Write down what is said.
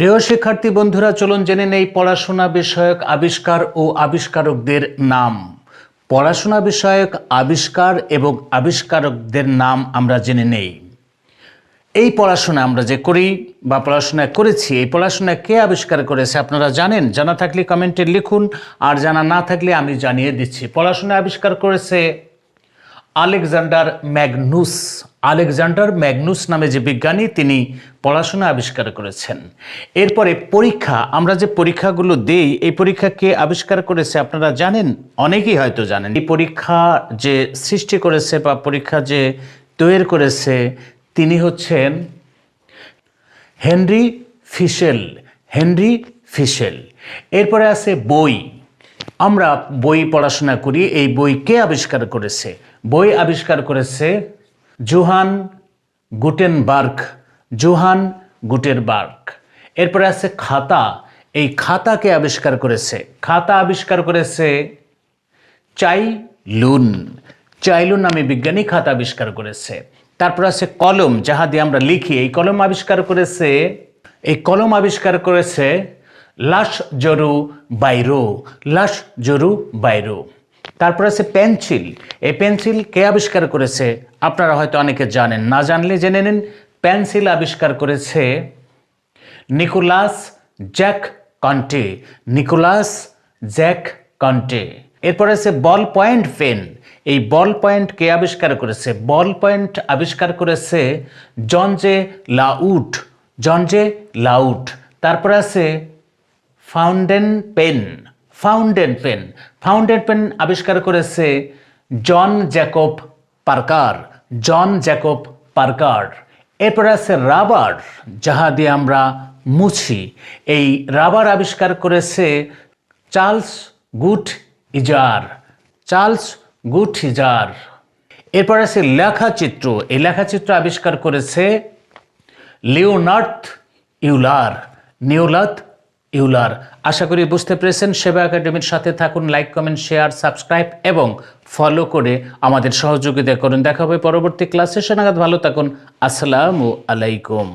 প্রিয় শিক্ষার্থী বন্ধুরা, চলুন জেনে নেই পড়াশোনা বিষয়ক আবিষ্কার ও আবিষ্কারকদের নাম। পড়াশোনা বিষয়ক আবিষ্কার এবং আবিষ্কারকদের নাম আমরা জেনে নেই। এই পড়াশোনা আমরা যে করি বা পড়াশোনা করেছি, এই পড়াশোনা কে আবিষ্কার করেছে আপনারা জানেন? জানা থাকলে কমেন্টে লিখুন, আর জানা না থাকলে আমি জানিয়ে দিচ্ছি। পড়াশোনা আবিষ্কার করেছে আলেকজান্ডার ম্যাগনুস। আলেকজান্ডার ম্যাগনুস নামে যে বিজ্ঞানী, তিনি পড়াশোনা আবিষ্কার করেছেন। এরপরে পরীক্ষা, আমরা যে পরীক্ষাগুলো দেই, এই পরীক্ষা কে আবিষ্কার করেছে আপনারা জানেন? অনেকেই হয়তো জানেন। এই পরীক্ষা যে সৃষ্টি করেছে বা পরীক্ষা যে তৈরি করেছে, তিনি হচ্ছেন হেনরি ফিশেল। হেনরি ফিশেল। এরপরে আছে বই। আমরা বই পড়াশোনা করি, এই বই কে আবিষ্কার করেছে? বই আবিষ্কার করেছে জোহান গুটেনবার্গ জোহান গুটেনবার্গ। এরপরে আছে খাতা। এই খাতাকে আবিষ্কার করেছে? খাতা আবিষ্কার করেছে চাই লুন চাইলুন নামে বিজ্ঞানী খাতা আবিষ্কার করেছে। তারপর আছে কলম, যাহা দিয়ে আমরা লিখি। এই কলম আবিষ্কার করেছে, এই কলম আবিষ্কার করেছে লাশ জরু বাইরো, লাশ জরু বাইরো। তারপর আছে পেন্সিল। এই পেন্সিল কে আবিষ্কার করেছে? আপনারা হয়তো অনেকে জানেন। না জানলে জেনে নিন, পেন্সিল আবিষ্কার করেছে Nicolas Jacques Conte. Nicolas Jacques Conte. এরপর আছে বল পয়েন্ট পেন এই বল পয়েন্ট কে আবিষ্কার করেছে? বল পয়েন্ট আবিষ্কার করেছে জন জে লাউট জন জে লাউট তারপর আছে fountain pen fountain pen fountain pen আবিষ্কার করেছে John Jacob Parker John Jacob Parker এরপর আছে রাবার, যাহা দিয়ে আমরা মুছি। এই রাবার আবিষ্কার করেছে চার্লস গুট ইজার চার্লস গুট ইজার এরপর আছে লেখাচিত্র, এই লেখাচিত্র আবিষ্কার করেছে লিওনার্থ ইউলার নিউলাথ ইউলার। আশা করি বুঝতে পেরেছেন। সেবা একাডেমির সাথে থাকুন লাইক কমেন্ট শেয়ার সাবস্ক্রাইব এবং ফলো করে আমাদের সহযোগিতা করুন। দেখা হবে পরবর্তী ক্লাসে সেনাগাদ ভালো থাকুন। আসসালামু আলাইকুম।